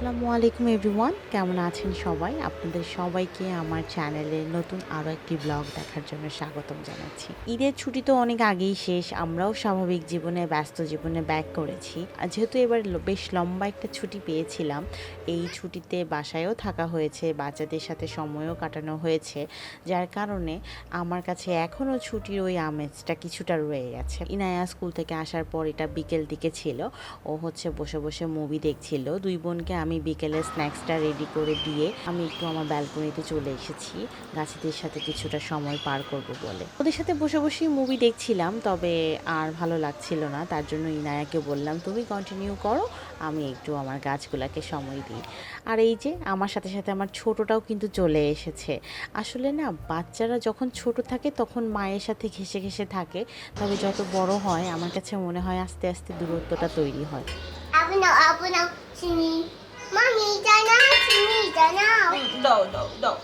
আসসালামু আলাইকুম এভরিওয়ান। কেমন আছেন সবাই? আপনাদের সবাইকে আমার চ্যানেলে নতুন আরও একটি ব্লগ দেখার জন্য স্বাগতম জানাচ্ছি। ঈদের ছুটি তো অনেক আগেই শেষ, আমরাও স্বাভাবিক জীবনে ব্যস্ত জীবনে ব্যাক করেছি। আর যেহেতু এবার বেশ লম্বা একটা ছুটি পেয়েছিলাম, এই ছুটিতে বাসায়ও থাকা হয়েছে, বাচ্চাদের সাথে সময়ও কাটানো হয়েছে, যার কারণে আমার কাছে এখনও ছুটির ওই আমেজটা কিছুটা রয়ে গেছে। ইনায়া স্কুল থেকে আসার পর এটা বিকেল দিকে ছিল, ও হচ্ছে বসে বসে মুভি দেখছিল। দুই বোনকে আমি বিকেলে স্ন্যাক্সটা রেডি করে দিয়ে আমি একটু আমার ব্যালকনিতে চলে এসেছি। গাছেদের সাথে কিছুটা সময় পার করব বলে। ওদের সাথে বসে বসেই মুভি দেখছিলাম, তবে আর ভালো লাগছিল না। তার জন্য ইনায়াকে বললাম, তুমি কন্টিনিউ করো, আমি একটু আমার গাছগুলোকে সময় দিই। আর এই যে, আমার সাথে সাথে আমার ছোটটাও কিন্তু চলে এসেছে। আসলে না, বাচ্চারা যখন ছোট থাকে, তখন মায়ের সাথে ঘেসে ঘেসে থাকে। তবে যত বড় হয়, আমার কাছে মনে হয় আস্তে আস্তে দূরত্বটা তৈরি হয়। আজ নাও চিনিটা নাও দাও দাও দাও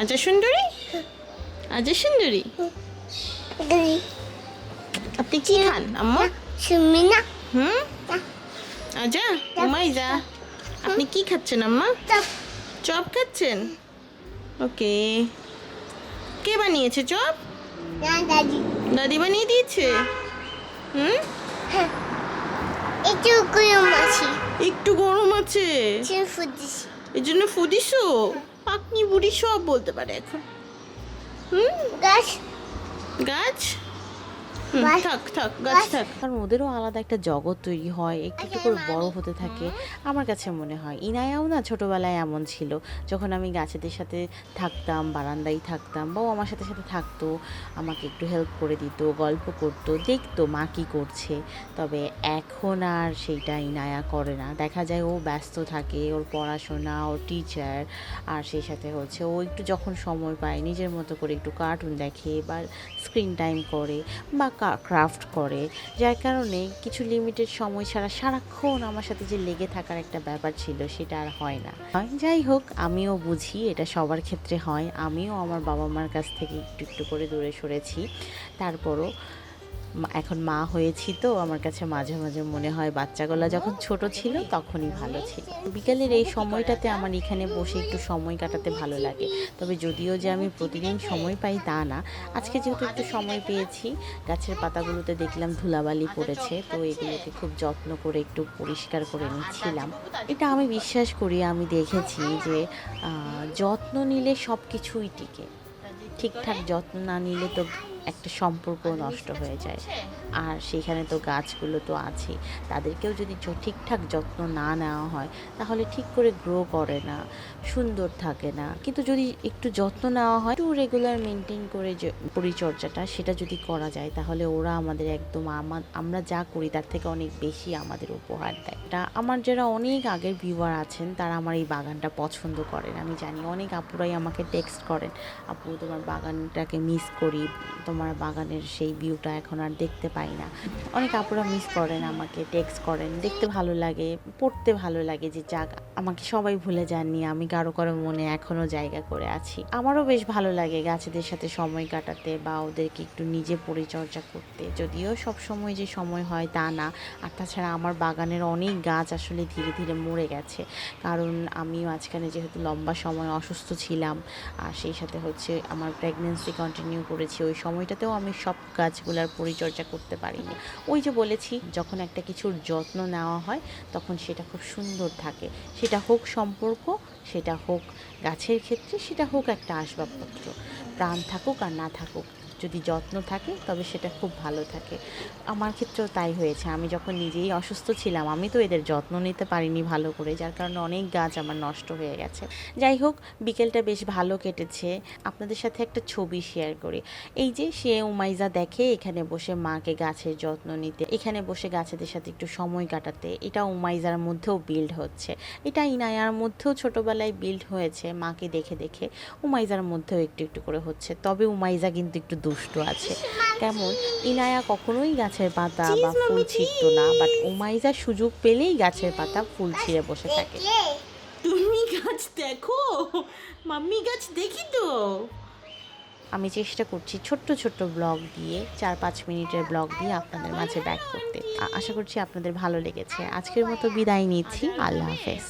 আচ্ছা সুন্দরী? আচ্ছা সুন্দরী আপনি কি খান আম্মা? না। আজা উমাইজা আপনি কি খাচ্ছেন আম্মা? চপ। খাচ্ছেন? ওকে। কে বানিয়েছে চপ? দাদি। বানিয়ে দিয়েছে? হুম? হ্যাঁ। একটু গরম আছে। একটু গরম আছে? এই জন্য ফুদিসো পাকনি বুড়ি সব বলতে পারে এখন। হুম? গাছ। গাছ? থাক থাক গাছ থাক। কারণ ওদেরও আলাদা একটা জগৎ তৈরি হয় একটু একটু করে বড় হতে থাকে। আমার কাছে মনে হয় ইনায়াও না ছোটোবেলায় এমন ছিল যখন আমি গাছেদের সাথে থাকতাম বারান্দায় থাকতাম বা ও আমার সাথে সাথে থাকতো আমাকে একটু হেল্প করে দিত গল্প করতো দেখতো মা কী করছে। তবে এখন আর সেইটা ইনায়া করে না। দেখা যায় ও ব্যস্ত থাকে ওর পড়াশোনা ওর টিচার আর সেই সাথে হচ্ছে ও একটু যখন সময় পায় নিজের মতো করে একটু কার্টুন দেখে বা স্ক্রিন টাইম করে বা ক্রাফট করে। যার কারণে কিছু লিমিটেড সময় ছাড়া সারাক্ষণ আমার সাথে যে লেগে থাকার একটা ব্যাপার ছিল, সেটা আর হয় না। যাই হোক, আমিও বুঝি এটা সবার ক্ষেত্রে হয়। আমিও আমার বাবা মার কাছ থেকে একটু একটু করে দূরে সরেছি। তারপরও এখন মা হয়েছি তো, আমার কাছে মাঝে মাঝে মনে হয় বাচ্চাগুলো যখন ছোট ছিল তখনই ভালো ছিল। বিকালের এই সময়টাতে আমার এখানে বসে একটু সময় কাটাতে ভালো লাগে। তবে যদিও যে আমি প্রতিদিন সময় পাই তা না। আজকে যেহেতু একটু সময় পেয়েছি, গাছের পাতাগুলোতে দেখলাম ধুলাবালি পড়েছে, তো এগুলোকে খুব যত্ন করে একটু পরিষ্কার করে নিচ্ছিলাম। এটা আমি বিশ্বাস করি, আমি দেখেছি যে যত্ন নিলে সব কিছুই টিকে। ঠিকঠাক যত্ন না নিলে তো একটা সম্পর্ক নষ্ট হয়ে যায়। আর সেখানে তো গাছগুলো তো আছে তাদেরকেও যদি ঠিকঠাক যত্ন না নেওয়া হয় তাহলে ঠিক করে গ্রো করে না সুন্দর থাকে না। কিন্তু যদি একটু যত্ন নেওয়া হয় একটু রেগুলার মেনটেন করে যে পরিচর্যাটা সেটা যদি করা যায় তাহলে ওরা আমাদের একদম আমা- আমরা যা করি তার থেকে অনেক বেশি আমাদের উপহার দেয়। এটা আমার যারা অনেক আগের ভিউয়ার আছেন তারা আমার এই বাগানটা পছন্দ করেন। আমি জানি অনেক আপুরাই আমাকে টেক্সট করেন আপু তোমার বাগানটাকে মিস করি তোমার বাগানের সেই ভিউটা এখন আর দেখতে পাই না। অনেক আপুরা মিস করেন, আমাকে টেক্সট করেন, দেখতে ভালো লাগে, পড়তে ভালো লাগে যে যাক, আমাকে সবাই ভুলে যাননি, আমি কারও কারও মনে এখনও জায়গা করে আছি। আমারও বেশ ভালো লাগে গাছেদের সাথে সময় কাটাতে বা ওদেরকে একটু নিজে পরিচর্যা করতে। যদিও সব সময় যে সময় হয় তা না। আর তাছাড়া আমার বাগানের অনেক গাছ আসলে ধীরে ধীরে মরে গেছে। কারণ আমি মাঝখানে যেহেতু লম্বা সময় অসুস্থ ছিলাম, আর সেই সাথে হচ্ছে আমার প্রেগনেন্সি কন্টিনিউ করেছি, ওই সময়টাতেও আমি সব গাছগুলার পরিচর্যা করতে পারিনি। ওই যে বলেছি, যখন একটা কিছুর যত্ন নেওয়া হয়, তখন সেটা খুব সুন্দর থাকে। সেটা হোক সম্পর্ক, সেটা হোক গাছের ক্ষেত্রে, সেটা হোক একটা আসবাবপত্র। প্রাণ থাকুক আর না থাকুক যদি যত্ন থাকে, তবে সেটা খুব ভালো থাকে। আমার ক্ষেত্রেও তাই হয়েছে। আমি যখন নিজেই অসুস্থ ছিলাম, আমি তো এদের যত্ন নিতে পারিনি ভালো করে, যার কারণে অনেক গাছ আমার নষ্ট হয়ে গেছে। যাই হোক, বিকেলটা বেশ ভালো কেটেছে। আপনাদের সাথে একটা ছবি শেয়ার করি। এই যে সে উমাইজা দেখে এখানে বসে মাকে গাছের যত্ন নিতে, এখানে বসে গাছেদের সাথে একটু সময় কাটাতে, এটা উমাইজার মধ্যেও বিল্ড হচ্ছে। এটা ইনায়ার মধ্যেও ছোটবেলায় বিল্ড হয়েছে, মাকে দেখে দেখে। উমাইজার মধ্যেও একটু একটু করে হচ্ছে। তবে উমাইজা কিন্তু একটু দুষ্টু আছে। কেমন? ইনায়া কখনোই গাছের পাতা বা ফুল ছিঁড়তো না বাট ওমাইজা সুযোগ পেলেই গাছের পাতা ফুল ছিঁড়ে বসে থাকে। তুমি গাছ দেখো? মাম্মি গাছ দেখি তো। আমি চেষ্টা করছি ছোট্ট ছোট্ট ব্লগ দিয়ে চার পাঁচ মিনিটের ব্লগ দিয়ে আপনাদের মাঝে ব্যাক করতে। আশা করছি আপনাদের ভালো লেগেছে। আজকের মতো বিদায় নিচ্ছি। আল্লাহ হাফেজ।